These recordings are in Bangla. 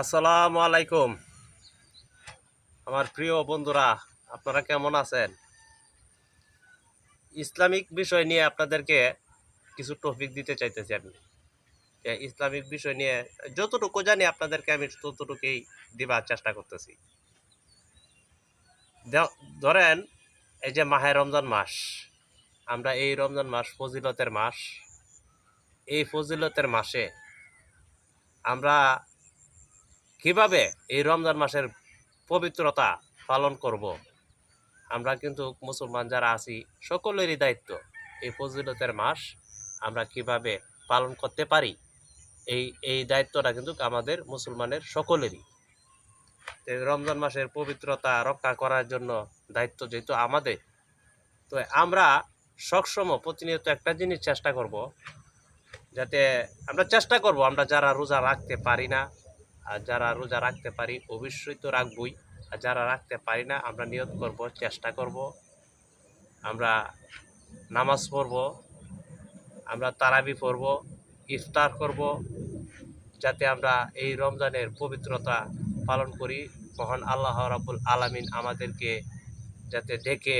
আসসালামু আলাইকুম। আমার প্রিয় বন্ধুরা, আপনারা কেমন আছেন? ইসলামিক বিষয় নিয়ে আপনাদেরকে কিছু টপিক দিতে চাইতেছি আমি। ইসলামিক বিষয় নিয়ে যতটুকু জানি আপনাদেরকে আমি ততটুকুই দিবার চেষ্টা করতেছি। ধরেন, এই যে মাহে রমজান মাস, আমরা এই রমজান মাস ফজিলতের মাস। এই ফজিলতের মাসে আমরা কীভাবে এই রমজান মাসের পবিত্রতা পালন করব? আমরা কিন্তু মুসলমান যারা আছি, সকলেরই দায়িত্ব এই ফজিলতের মাস আমরা কীভাবে পালন করতে পারি? এই এই দায়িত্বটা কিন্তু আমাদের মুসলমানের সকলেরই। রমজান মাসের পবিত্রতা রক্ষা করার জন্য দায়িত্ব যেহেতু আমাদের, তো আমরা সবসময় প্রতিনিয়ত একটা জিনিস চেষ্টা করব, যাতে আমরা চেষ্টা করব আমরা যারা রোজা রাখতে পারি না আর যারা রোজা রাখতে পারি, অবশ্যই তো রাখবই। আর যারা রাখতে পারি না, আমরা নিয়ত করব, চেষ্টা করব। আমরা নামাজ পড়ব, আমরা তারাবি পড়ব, ইফতার করব, যাতে আমরা এই রমজানের পবিত্রতা পালন করি। মহান আল্লাহ রাবুল আলামিন আমাদেরকে যাতে ডেকে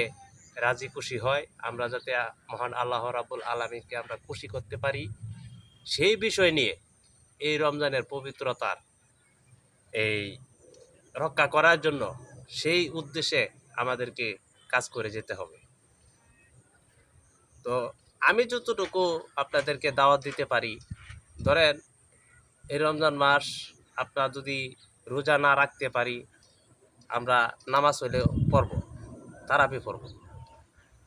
রাজি খুশি হয়, আমরা যাতে মহান আল্লাহ রাবুল আলামিনকে আমরা খুশি করতে পারি। সেই বিষয় নিয়ে এই রমজানের পবিত্রতার এই রক্ষা করার জন্য সেই উদ্দেশ্যে আমাদেরকে কাজ করে যেতে হবে। তো আমি যতটুকু আপনাদেরকে দাওয়াত দিতে পারি, ধরেন এই রমজান মাস আপনার যদি রোজা না রাখতে পারি, আমরা নামাজ হইলেও পড়ব, তারাবি পড়ব।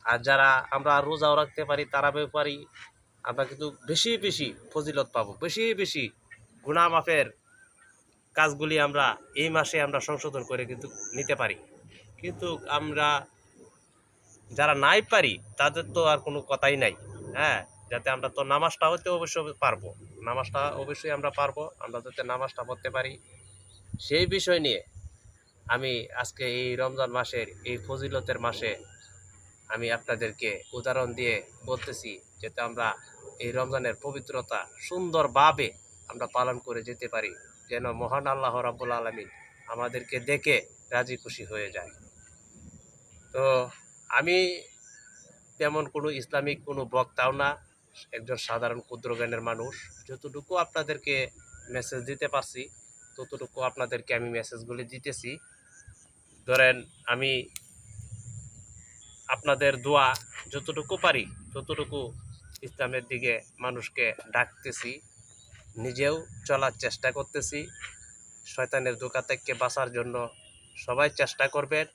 আর যারা আমরা রোজাও রাখতে পারি তারাবি পারি, আমরা কিন্তু বেশি বেশি ফজিলত পাবো, বেশি বেশি গুণা মাফের কাজগুলি আমরা এই মাসে আমরা সংশোধন করে কিন্তু নিতে পারি। কিন্তু আমরা যারা নাই পারি, তাদের তো আর কোনো কথাই নাই হ্যাঁ? যাতে আমরা তো নামাজটা হতে অবশ্যই পারব। নামাজটা অবশ্যই আমরা পারব, আমরা যাতে নামাজটা পড়তে পারি। সেই বিষয় নিয়ে আমি আজকে এই রমজান মাসের, এই ফজিলতের মাসে আমি আপনাদেরকে উদাহরণ দিয়ে বলতেছি, যাতে আমরা এই রমজানের পবিত্রতা সুন্দরভাবে আমরা পালন করে যেতে পারি। যেন মহান আল্লাহ রাব্বুল আলমিন আমাদেরকে দেখে রাজি খুশি হয়ে যায়। তো আমি তেমন কোনো ইসলামিক কোনো বক্তাও না, একজন সাধারণ ক্ষুদ্র জ্ঞানের মানুষ। যতটুকু আপনাদেরকে মেসেজ দিতে পারছি, ততটুকু আপনাদেরকে আমি মেসেজগুলি দিতেছি। ধরেন আমি আপনাদের দোয়া যতটুকু পারি, ততটুকু ইসলামের দিকে মানুষকে ডাকতেছি। নিজেও চলার চেষ্টা করতেছি। শয়তানের দোকা থেকে বাঁচার জন্য সবাই চেষ্টা করবেন।